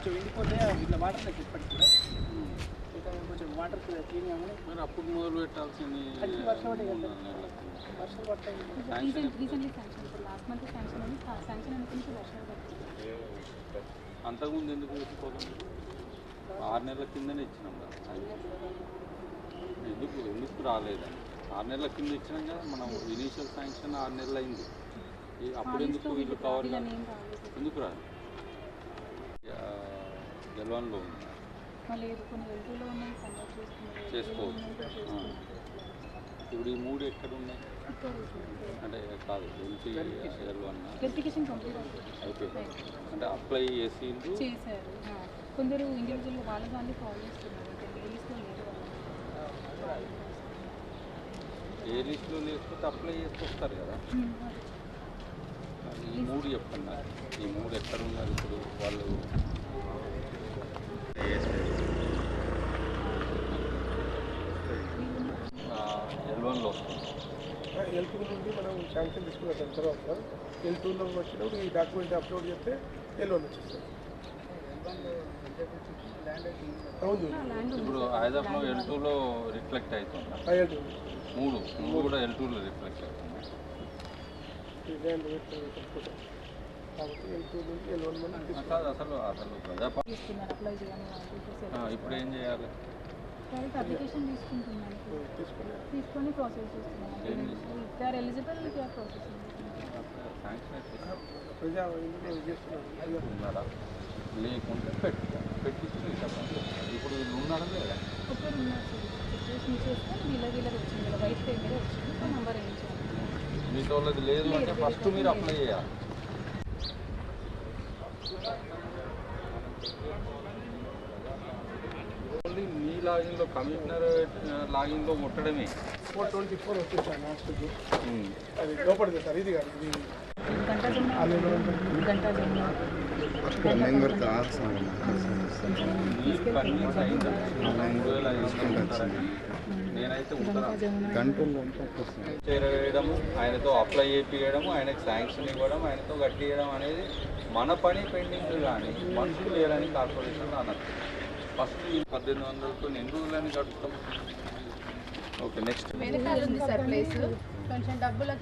కొంచెం ఎండిపోతే ఇట్లా వాటర్ లెక్క ఇప్పటికి కూడా. కొంచెం వాటర్ క్లీన్ మరి అప్పుడు మొదలు పెట్టాల్సింది అది వర్షం పడే కదా. వర్షం పడతాయి రీసెంట్ రీసెంట్లీ శాంక్షన్ ఇప్పుడు లాస్ట్ మంత్ శాంక్షన్ అని శాంక్షన్ అనుకుంటే వర్షాలు పడుతుంది అంతకుముందు ఎందుకు పెట్టుకోవాలి ఆరు నెలల కిందనే ఇచ్చినాం కదా. ఎందుకు ఎందుకు రాలేదని ఆరు నెలల కింద ఇచ్చినాం కదా. మనం ఇనీషియల్ శాంక్షన్ ఆరు నెలలు అయింది. ఈ- అప్పుడు ఎందుకు వీళ్ళు కవర్ రాలేదు. ఎందుకు రాదు ఉంది చేసుకున్నారు చేసుకోవచ్చు. ఇప్పుడు ఈ మూడు ఎక్కడ ఉన్నాయి అంటే కాదు కంప్లీట్ అవుతుంది. అయిపోయింది. అంటే అప్లై చేసిండ్రు చేశారు. కొందరు ఇండివిజువల్గా వాళ్ళ వాళ్ళు కాల్ చేస్తున్నారు. ఏ లిస్ట్లో లేకపోతే అప్లై చేసుకొస్తారు కదా. ఈ మూడు చెప్పండి. ఈ మూడు ఎక్కడ ఉన్నారు ఇప్పుడు వాళ్ళు? ఎల్వన్లో ఎల్ టూ నుండి మనం శాంక్షన్ తీసుకున్న తర్వాత ఎల్ టూలో వచ్చినప్పుడు ఈ డాక్యుమెంట్ అప్లోడ్ చేస్తే ఎల్ వన్ వచ్చేస్తుంది అవును ఇప్పుడు హైదరాబాద్లో ఎల్ టూలో రిఫ్లెక్ట్ అవుతుంది మూడు మూడు కూడా ఎల్ టూలో రిఫ్లెక్ట్ అవుతుంది ఇప్పుడు ఏం చేయాలి? తీసుకుని ప్రాసెస్ చేస్తున్నాను. ఎలిజిబుల్ ఉన్నారా? లేకుంటే పెట్టు. చెప్పండి ఇప్పుడు ఉన్నారా లేదా? ఒకరు ఉన్నారు సిచ్యువేషన్ చేస్తే వీళ్ళ వీళ్ళకి వచ్చింది. వీళ్ళ వైఫ్ పేరు మీద వచ్చింది ఆ నెంబర్ వేయించాను మీతో లేదు అంటే ఫస్ట్ మీరు అప్లై చేయాలి ఓన్లీ మీ లాగిన్లో కమిషనర్ లాగిన్లో కొట్టడమే. ఫోర్ ట్వంటీ ఫోర్ వచ్చేసాను లాస్ట్కి అది లోపలిది సార్ ఇది కాదు ఇది. నేనైతే చేరవేయడము ఆయనతో అప్లై చేయించడము ఆయనకు శాంక్షన్ ఇవ్వడం ఆయనతో కట్టియడం అనేది మన పని పెండింగ్ కానీ మనుషులు లేరని కార్పొరేషన్ అనర్థం ఫస్ట్ ఈ పద్దెనిమిది వందలతో ఎన్ని రోజులని గడుపుతాం ఓకే నెక్స్ట్ వెనకాల ఉంది సార్ ప్లేస్ కొంచెం డబ్బులు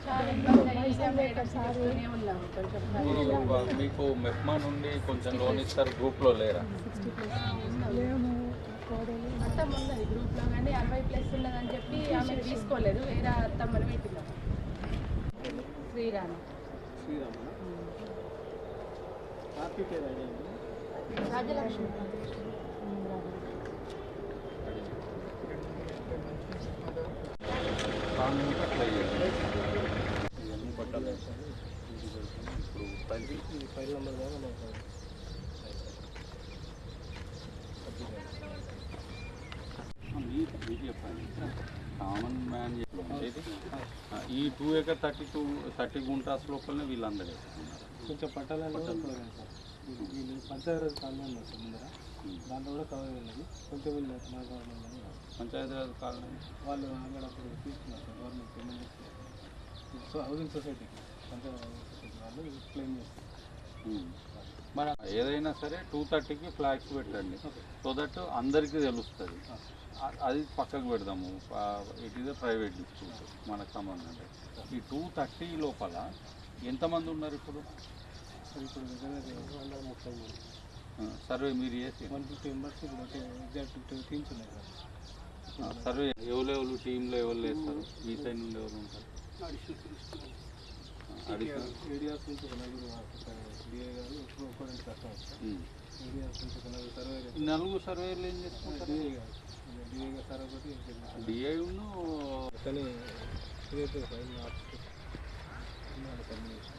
మీకు మెప్మా నుండి కొంచెం లోన్ ఇస్తారు గ్రూప్లో లేరా? అత్తమ్మ ఉన్నది గ్రూప్లో కానీ అరవై ప్లస్ ఉన్నదని చెప్పి ఆమె తీసుకోలేదు. వేరే అత్తమ్మని పెట్టినాం శ్రీరామ. రాజలక్ష్మి. ఇవన్నీ పట్టాలి ఇప్పుడు ఫైల్ నెంబర్ మీరు చెప్పండి కామన్ మ్యాన్ ఈ two acre thirty two thirty guntas లోపలనే వీళ్ళందరూ కొంచెం పట్టాలలో వీళ్ళు పంచాయతీ కాలనీ ఉంది సార్ ముందర. దాంట్లో కూడా కవర్ వెళ్ళదు. కొంచెం వీళ్ళు మా గవర్నమెంట్. పంచాయతీరాజ్ కాలనీ. వాళ్ళు అక్కడ అప్పుడు తీసుకున్నారు government payment so housing society panchayati housing society వాళ్ళు క్లెయిమ్ చేస్తారు. మరి ఏదైనా సరే టూ థర్టీకి ఫ్లాగ్స్ పెట్టండి. సో దట్ అందరికీ తెలుస్తుంది. అది పక్కకు పెడదాము. ఇట్ ఈస్ ప్రైవేట్ డిస్ట్రిక్ట్ మనకు సంబంధం. లేదు. ఈ టూ థర్టీ లోపల ఎంతమంది ఉన్నారు ఇప్పుడు? ఇప్పుడు సర్వే మీరు చేసి. One fifty members exact teams ఉన్నాయి సార్ సర్వే ఎవరు ఎవరు టీంలో ఎవరు వేస్తారు మీ సైడ్ నుండి ఎవరు ఉంటారు? ఏడియాస్ నుంచి నలుగురు డిఏ గారు ఇప్పుడు ఒక్కరికి కష్టం ఏడియాస్ నుంచి నలుగురు సర్వే నలుగురు సర్వేలు ఏం చేసుకుంటారు డిఏ గారు. డిఏ గారు సార్ ఒకటి కానీ ఫైన్ ఆర్టిస్ట్ కమ్యూనికేషన్